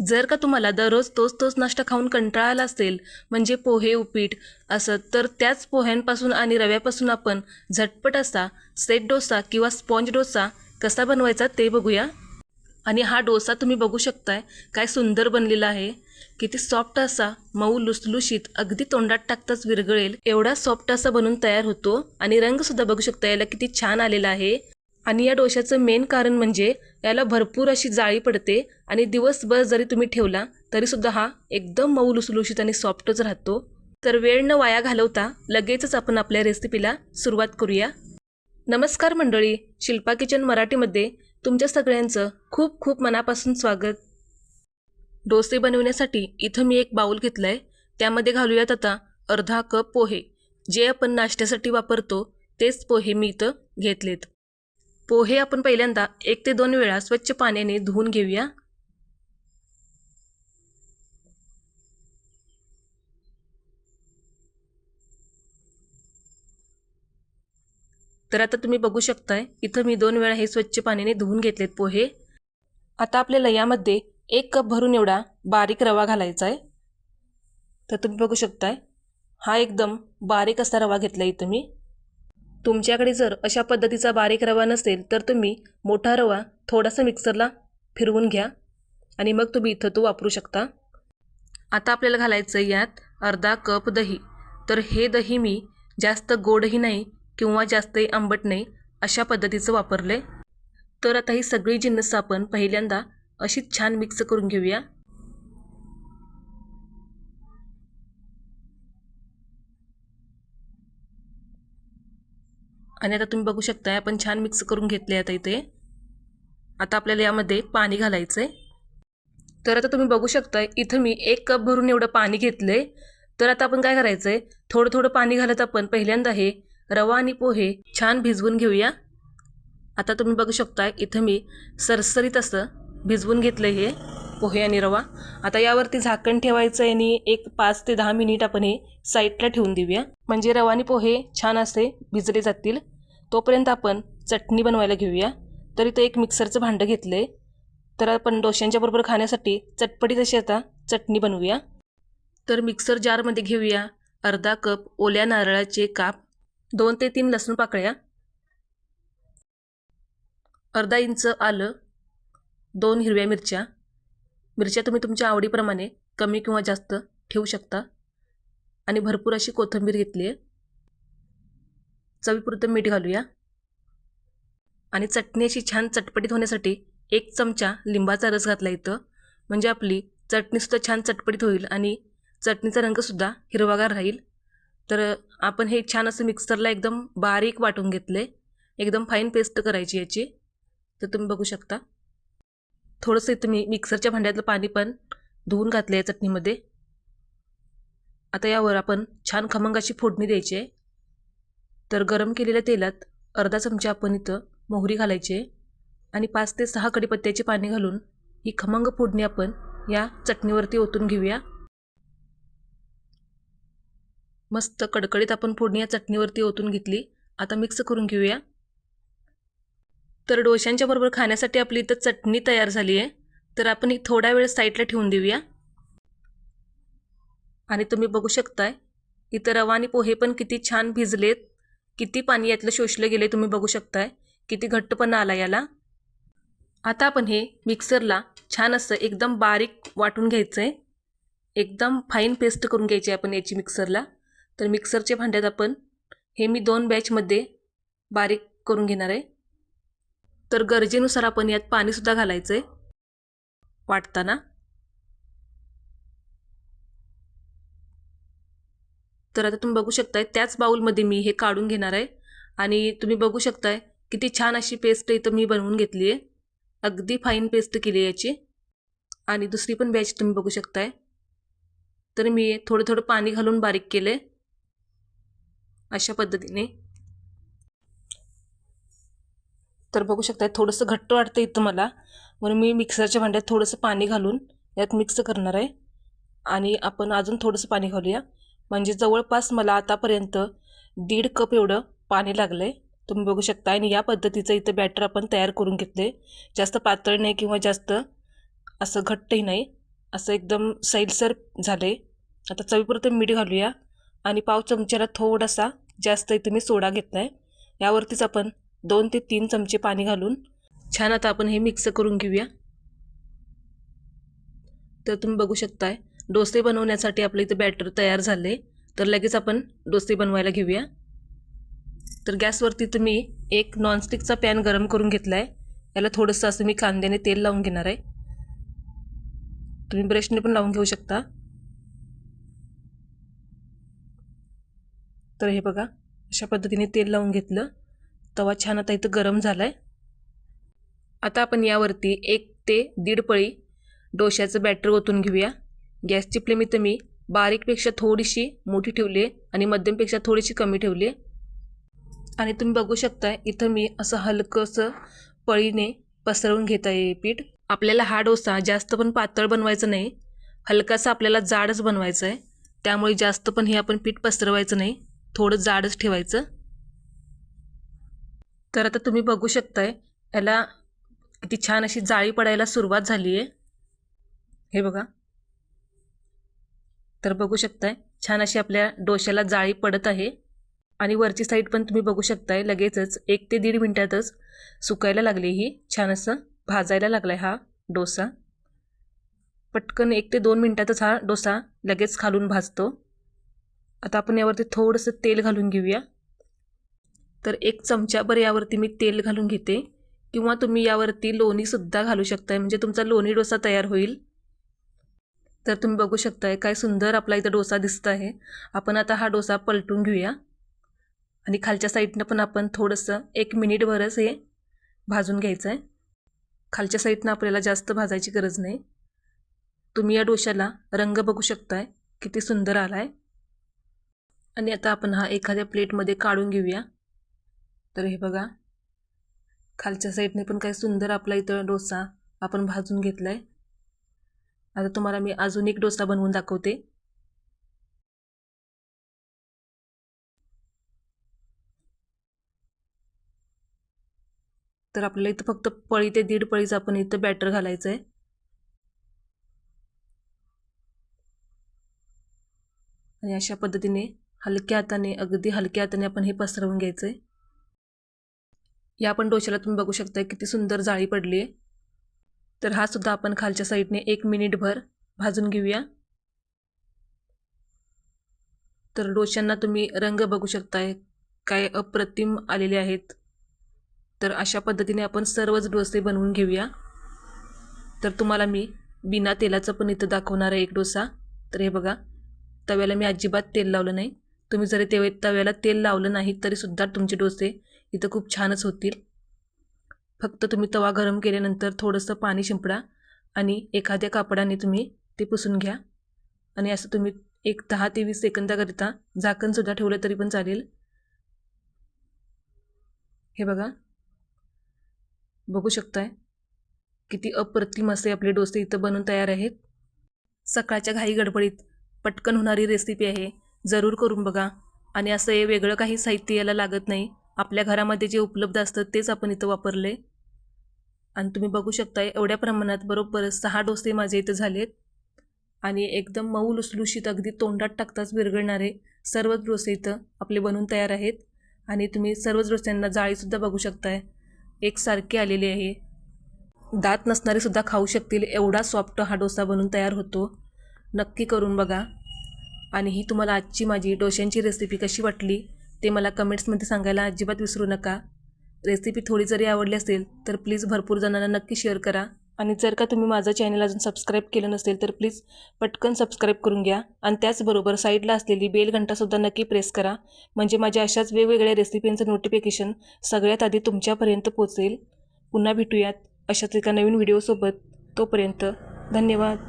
जर का तुम्हाला दररोज तोच तोच नाश्ता खाऊन कंटाळा आला असेल म्हणजे पोहे उपीट असं तर त्याच पोह्यांपासून आणि रव्यापासून आपण झटपट असा सेट डोसा किंवा स्पॉन्ज डोसा कसा बनवायचा ते बघूया. आणि हा डोसा तुम्ही बघू शकताय काय सुंदर बनलेला आहे. किती सॉफ्ट असा मऊ लुसलुशीत अगदी तोंडात टाकताच विरगळेल एवढा सॉफ्ट असा बनून तयार होतो आणि रंगसुद्धा बघू शकता याला किती छान आलेला आहे. आणि या डोशाचं मेन कारण म्हणजे याला भरपूर अशी जाळी पडते आणि दिवसभर जरी तुम्ही ठेवला तरीसुद्धा हा एकदम मऊ लुसलुशीत आणि सॉफ्टच राहतो. तर वेळ न वाया घालवता लगेचच आपण आपल्या रेसिपीला सुरुवात करूया. नमस्कार मंडळी शिल्पा किचन मराठीमध्ये तुमच्या सगळ्यांचं खूप खूप मनापासून स्वागत. डोसे बनवण्यासाठी इथं मी एक बाऊल घेतला आहे त्यामध्ये घालूयात आता अर्धा कप पोहे. जे आपण नाश्त्यासाठी वापरतो तेच पोहे मी इथं घेतलेत. पोहे आपण पहिल्यांदा एक ते दोन वेळा स्वच्छ पाण्याने धुवून घेऊया. तर आता तुम्ही बघू शकताय इथं मी दोन वेळा हे स्वच्छ पाण्याने धुवून घेतलेत पोहे. आता आपल्याला यामध्ये एक कप भरून एवढा बारीक रवा घालायचा आहे तर तुम्ही बघू शकताय हा एकदम बारीक असा रवा घेतला इथं मी. तुमच्याकडे जर अशा पद्धतीचा बारीक रवा नसेल तर तुम्ही मोठा रवा थोडासा मिक्सरला फिरवून घ्या आणि मग तुम्ही इथं तो वापरू शकता. आता आपल्याला घालायचं आहे यात अर्धा कप दही. तर हे दही मी जास्त गोडही नाही किंवा जास्तही आंबट नाही अशा पद्धतीचं वापरलं आहे तर आता ही सगळी जिन्नस आपण पहिल्यांदा अशीच छान मिक्स करून घेऊया. आणि आता तुम्ही बघू शकताय आपण छान मिक्स करून घेतले आता इथे. आता आपल्याला यामध्ये पाणी घालायचं आहे तर आता तुम्ही बघू शकताय इथं मी एक कप भरून एवढं पाणी घेतलं आहे तर आता आपण काय करायचं आहे थोडं थोडं पाणी घालत आपण पहिल्यांदा हे रवा आणि पोहे छान भिजवून घेऊया. आता तुम्ही बघू शकताय इथं मी सरसरीत असं भिजवून घेतलं हे पोहे आणि रवा. आता यावरती झाकण ठेवायचं आहे आणि एक पाच ते दहा मिनिट आपण हे साईडला ठेवून देऊया. म्हणजे रवा आणि पोहे छान असे भिजले जातील. तोपर्यंत आपण चटणी बनवायला घेऊया. तर इथं एक मिक्सरचं भांडं घेतलं आहे तर आपण डोश्यांच्या बरोबर खाण्यासाठी चटपटीत अशी आता चटणी बनवूया. तर मिक्सर जारमध्ये घेऊया अर्धा कप ओल्या नारळाचे काप दोन ते तीन लसूण पाकळ्या अर्धा इंच आलं दोन हिरव्या मिरच्या. मिरच्या तुम्ही तुमच्या आवडीप्रमाणे कमी किंवा जास्त ठेवू शकता. आणि भरपूर अशी कोथिंबीर घेतली आहे चवीपुरतं मीठ घालूया. आणि चटणी अशी छान चटपटीत होण्यासाठी एक चमचा लिंबाचा रस घातला इथं. म्हणजे आपली चटणीसुद्धा छान चटपटीत होईल आणि चटणीचा रंगसुद्धा हिरवागार राहील. तर आपण हे छान असं मिक्सरला एकदम बारीक वाटून घेतले. एकदम फाईन पेस्ट करायची याची. तर तुम्ही बघू शकता. थोडंसं इथं मी मिक्सरच्या भांड्यातलं पाणी पण धुवून घातलं आहे चटणीमध्ये. आता यावर आपण छान खमंगाची फोडणी द्यायची आहे. तर गरम केलेल्या तेलात अर्धा चमचा आपण इथं मोहरी घालायची आहे आणि पाच ते सहा कडीपत्त्याची पाणी घालून ही खमंग फोडणी आपण या चटणीवरती ओतून घेऊया. मस्त कडकडीत आपण फोडणी या चटणीवरती ओतून घेतली. आता मिक्स करून घेऊया. तर डोश्यांच्या बरोबर खाण्यासाठी आपली इथं चटणी तयार झाली आहे. तर आपण ही थोडा वेळ साईडला ठेवून देऊया. आणि तुम्ही बघू शकताय इथं रवा आणि पोहे पण किती छान भिजलेत. किती पाणी यातलं शोषलं गेले तुम्ही बघू शकताय. किती घट्टपणा आला याला. आता आपण हे मिक्सरला छान असं एकदम बारीक वाटून घ्यायचं आहे एकदम फाईन पेस्ट करून घ्यायची आहे आपण याची मिक्सरला. तर मिक्सरच्या भांड्यात आपण हे मी दोन बॅचमध्ये बारीक करून घेणार आहे. तर गरजेनुसार आपण यात पाणीसुद्धा घालायचं आहे वाटताना. तर आता तुम्ही बघू शकताय त्याच बाऊलमध्ये मी हे काढून घेणार आहे. आणि तुम्ही बघू शकताय किती छान अशी पेस्ट इथं मी बनवून घेतली आहे. अगदी फाईन पेस्ट केली आहे याची. आणि दुसरी पण बॅच तुम्ही बघू शकताय. तर मी थोडं थोडं पाणी घालून बारीक केलं आहे अशा पद्धतीने. तर बघू शकताय थोडंसं घट्ट वाटतं इथं मला. म्हणून मी मिक्सरच्या भांड्यात थोडंसं पाणी घालून यात मिक्स करणार आहे. आणि आपण अजून थोडंसं पाणी घालूया. म्हणजे जवळपास मला आतापर्यंत दीड कप एवढं पाणी लागलं आहे तुम्ही बघू शकता. आणि या पद्धतीचं इथं बॅटर आपण तयार करून घेतले जास्त पातळ नाही किंवा जास्त असं घट्टही नाही. असं एकदम सैलसर झालं आहे आता चवीपुरतं मीठ घालूया. आणि पाव चमच्याला थोडासा जास्त इथे मी सोडा घेतला आहे यावरतीच आपण दोन ते तीन चमचे पाणी घालून छान आता आपण हे मिक्स करून घेऊया. तर तुम्ही बघू शकताय. डोसे बनवण्यासाठी आपलं इथं बॅटर तयार झाले. तर लगेच आपण डोसे बनवायला घेऊया. तर गॅसवरती तुम्ही एक नॉनस्टिकचा पॅन गरम करून घेतला आहे याला थोडंसं असं मी कांद्याने तेल लावून घेणार आहे. तुम्ही ब्रशने पण लावून घेऊ शकता. तर हे बघा अशा पद्धतीने तेल लावून घेतलं. तवा छान आता इथं गरम झाला आहे आता आपण यावरती एक ते दीड पळी डोश्याचं बॅटर ओतून घेऊया. गॅसची फ्लेम इथं मी बारीकपेक्षा थोडीशी मोठी ठेवली आहे आणि मध्यमपेक्षा थोडीशी कमी ठेवली आहे. आणि तुम्ही बघू शकताय इथं मी असं हलकंसं पळीने पसरवून घेत आहे पीठ. आपल्याला हा डोसा जास्त पण पातळ बनवायचा नाही हलकासा आपल्याला जाडच बनवायचं आहे. त्यामुळे जास्त पण हे आपण पीठ पसरवायचं नाही थोडं जाडच ठेवायचं. तर आता तुम्ही बघू शकताय याला किती छान अशी जाळी पडायला सुरुवात झाली आहे. हे बघा. तर बघू शकताय. छान अशी आपल्या डोश्याला जाळी पडत आहे. आणि वरची साईड पण तुम्ही बघू शकताय. लगेचच एक ते दीड मिनटातच सुकायला लागली ही. छान असं भाजायला लागला आहे हा डोसा. पटकन एक ते दोन मिनटातच हा डोसा लगेच खालून भाजतो. आता आपण यावरती थोडंसं तेल घालून घेऊया. तर एक चमचाभर यावरती मी तेल घालून घेते. किंवा तुम्ही यावरती लोणीसुद्धा घालू शकताय. म्हणजे तुमचा लोणी डोसा तयार होईल. तर तुम्ही बघू शकताय काय सुंदर आपला इथं डोसा दिसत आहे. आपण आता हा डोसा पलटून घेऊया. आणि खालच्या साईडनं पण आपण थोडंसं एक मिनिटभरच हे भाजून घ्यायचं आहे खालच्या साईडनं आपल्याला जास्त भाजायची गरज नाही. तुम्ही या डोशाला रंग बघू शकताय किती सुंदर आला आहे आणि आता आपण हा एखाद्या प्लेटमध्ये काढून घेऊया. तर हे बघा खालच्या साईडने पण काय सुंदर आपला इथं डोसा आपण भाजून घेतला आहे आता तुम्हाला मी अजून एक डोसा बनवून दाखवते. तर आपल्याला इथं फक्त पळी ते दीड पळीचं आपण इथं बॅटर घालायचं आहे आणि अशा पद्धतीने हलक्या हाताने अगदी हलक्या हाताने आपण हे पसरवून घ्यायचं आहे या पण डोश्याला तुम्ही बघू शकता किती सुंदर जाळी पडली आहे तर हा सुद्धा आपण खालच्या साईडने एक मिनिटभर भाजून घेऊया. तर डोश्यांना तुम्ही रंग बघू शकताय काय अप्रतिम आलेले आहेत. तर अशा पद्धतीने आपण सर्वच डोसे बनवून घेऊया. तर तुम्हाला मी बिना तेलाचं पण इथं दाखवणार आहे एक डोसा. तर हे बघा तव्याला मी अजिबात तेल लावलं नाही. तुम्ही जरी ते तव्याला तेल लावलं नाही तरीसुद्धा तुमचे डोसे इथं खूप छानच होतील. फक्त तुम्ही तवा गरम केल्यानंतर थोडंसं पाणी शिंपडा आणि एखाद्या कापडाने तुम्ही ते पुसून घ्या. आणि असं तुम्ही एक दहा ते वीस सेकंदाकरिता झाकणसुद्धा ठेवलं तरी पण चालेल. हे बघा. बघू शकताय. किती अप्रतिम असे आपले डोसे इथं बनवून तयार आहेत. सकाळच्या घाई गडबडीत पटकन होणारी रेसिपी आहे. जरूर करून बघा. आणि असं हे वेगळं काही साहित्य याला लागत नाही. आपल्या घरामध्ये जे उपलब्ध असतं तेच आपण इथं वापरले आणि तुम्ही बघू शकता एवढ्या प्रमाणात बरोबर सहा डोसे माझे इथं झालेत. आणि एकदम मऊ लुसलुशीत अगदी तोंडात टाकताच विरघळणारे सर्वच डोसे इथं आपले बनवून तयार आहेत. आणि तुम्ही सर्वच डोस्यांना जाळीसुद्धा बघू शकताय. एकसारखे आलेले आहे. दात नसणारे सुद्धा खाऊ शकतील एवढा सॉफ्ट हा डोसा बनून तयार होतो. नक्की करून बघा. आणि ही तुम्हाला आजची माझी डोश्यांची रेसिपी कशी वाटली ते मला कमेंट्समध्ये सांगायला अजिबात विसरू नका. रेसिपी थोडी जरी आवडली असेल तर प्लीज भरपूर जणांना नक्की शेअर करा. आणि जर का तुम्ही माझं चॅनल अजून सबस्क्राईब केलं नसेल तर प्लीज पटकन सबस्क्राईब करून घ्या. आणि त्याचबरोबर साईडला असलेली बेल घंटासुद्धा नक्की प्रेस करा. म्हणजे माझ्या अशाच वेगवेगळ्या रेसिपींचं नोटिफिकेशन सगळ्यात आधी तुमच्यापर्यंत पोचेल पुन्हा भेटूयात अशाच एका नवीन व्हिडिओसोबत तोपर्यंत धन्यवाद.